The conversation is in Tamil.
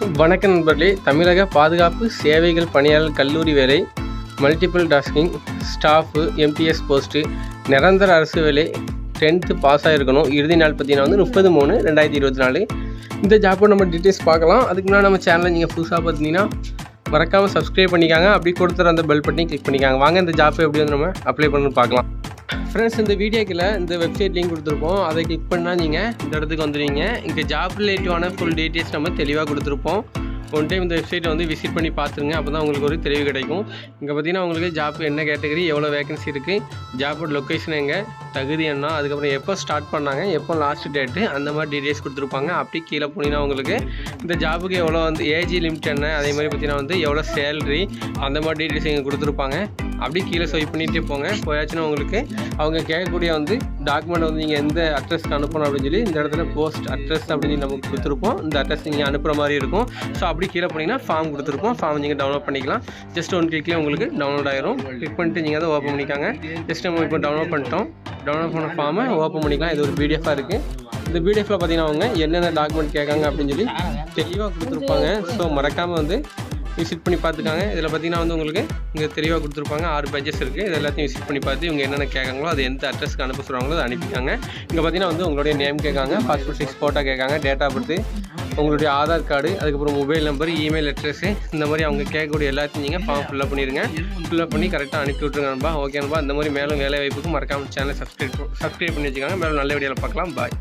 வணக்கம் நண்பர்களே. தமிழக பாதுகாப்பு சேவைகள் பணியாளர் கல்லூரி வேலை multiple tasking staff MTS post நிரந்தர அரசு வேலை டென்த்து பாஸ் ஆகிருக்கணும் இறுதி நாள் பார்த்தீங்கன்னா வந்து முப்பது மூணு ரெண்டாயிரத்தி இருபத்தி நாலு. இந்த ஜாப்பை நம்ம டீட்டெயில்ஸ் பார்க்கலாம். அதுக்கு முன்னாடி நம்ம சேனலை நீங்கள் புதுசாக பார்த்தீங்கன்னா மறக்காமல் சப்ஸ்கிரைப் பண்ணிக்காங்க. அப்படி கொடுத்துற அந்த பெல் பட்டனையும் கிளிக் பண்ணிக்காங்க. வாங்க இந்த ஜாப் எப்படி வந்து நம்ம அப்ளை பண்ணி பார்க்கலாம். ஃப்ரெண்ட்ஸ் இந்த வீடியோக்கில் இந்த வெப்சைட் லிங்க் கொடுத்துருப்போம். அதை கிளிக் பண்ணால் நீங்கள் இந்த இடத்துக்கு வந்துடுவீங்க இங்கே ஜாப் ரிலேட்டிவான ஃபுல் டீட்டெயில்ஸ் நம்ம தெளிவாக கொடுத்துருப்போம். ஒன் டைம் இந்த வெப்சைட்டை வந்து விசிட் பண்ணி பார்த்துருங்க அப்போ தான் உங்களுக்கு ஒரு தெளிவு கிடைக்கும். இங்கே பார்த்தீங்கன்னா உங்களுக்கு ஜாப் என்ன கேட்டகரி எவ்வளோ வேகன்சி இருக்குது ஜாப்போட லொக்கேஷன் எங்கே தகுதி என்ன அதுக்கப்புறம் எப்போ ஸ்டார்ட் பண்ணாங்க எப்போ லாஸ்ட் டேட்டு அந்த மாதிரி டீட்டெயில்ஸ் கொடுத்துருப்பாங்க. அப்படி கீழே போனீங்கன்னா உங்களுக்கு இந்த ஜாபுக்கு எவ்வளோ வந்து ஏஜ் லிமிட் என்ன அதே மாதிரி பார்த்தீங்கன்னா வந்து எவ்வளோ சேலரி அந்த மாதிரி டீட்டெயில்ஸ் இங்கே கொடுத்துருப்பாங்க. அப்படியே கீழே ஸ்வைப் பண்ணிகிட்டே போங்க. போயாச்சுன்னா உங்களுக்கு அவங்க கேட்கக்கூடிய வந்து டாக்குமெண்ட் வந்து நீங்கள் எந்த அட்ரஸ்க்கு அனுப்பணும் அப்படின்னு சொல்லி இந்த இடத்துல போஸ்ட் அட்ரஸ் அப்படின்னு சொல்லி நமக்கு கொடுத்துருப்போம். இந்த அட்ரஸ் நீங்கள் அனுப்புகிற மாதிரி இருக்கும். ஸோ அப்படி கீழே போனீங்கன்னா ஃபார்ம் கொடுத்துருப்போம். ஃபார்ம் நீங்கள் டவுன்லோட் பண்ணிக்கலாம். ஜஸ்ட் ஒன் கிளிக்லேயே உங்களுக்கு டவுன்லோட் ஆயிரும். கிளிக் பண்ணிட்டு நீங்கள் அதை ஓப்பன் பண்ணிக்காங்க. ஜஸ்ட் நம்ம இப்போ டவுன்லோட் பண்ணிட்டோம். டவுன்லோட் பண்ண ஃபார்மை ஓப்பன் பண்ணிக்கலாம். இது ஒரு பிடிஎஃபாக இருக்குது இந்த பிடிஎஃப்பில் பார்த்தீங்கன்னா அவங்க என்னென்ன டாக்குமெண்ட் கேட்காங்க அப்படின்னு சொல்லி தெளிவாக கொடுத்துருப்பாங்க. ஸோ மறக்காமல் வந்து விசிட் பண்ணி பார்த்துக்காங்க. இதில் பார்த்தீங்கன்னா வந்து உங்களுக்கு இங்கே தெளிவாக கொடுத்துருப்பாங்க. ஆறு பேஜஸ் இருக்குது இது எல்லாத்தையும் விசிட் பண்ணி பார்த்து இவங்க என்னென்ன கேட்காங்களோ அது எந்த அட்ரஸ்க்கு அனுப்ப சொல்கிறாங்களோ அதை அனுப்பிக்காங்க இங்கே பார்த்தீங்கன்னா வந்து உங்களுடைய நேம் கேட்காங்க. பாஸ்போர்ட் சைஸ் ஃபோட்டோ கேட்காங்க. டேட்டா ஆஃப் பர்த்து உங்களுடைய ஆதார் கார்டு அதுக்கப்புறம் மொபைல் நம்பர் இமெயில் அட்ரஸு இந்த மாதிரி அவங்க கேட்கக்கூடிய எல்லாத்தையும் நீங்கள் ஃபார்ம் ஃபில்லப் பண்ணிடுங்க. ஃபில்லப் பண்ணி கரெக்டாக அனுப்பி விட்ருங்க நண்பா. ஓகே இந்த மாதிரி மேலும் வேலை வாய்ப்புக்கு மறக்காமல் சேனல் சப்ஸ்கிரைப் சப்ஸ்கிரைப் பண்ணி வச்சுக்காங்க. மேலும் நல்ல வீடியோவில் பார்க்கலாம். பாய்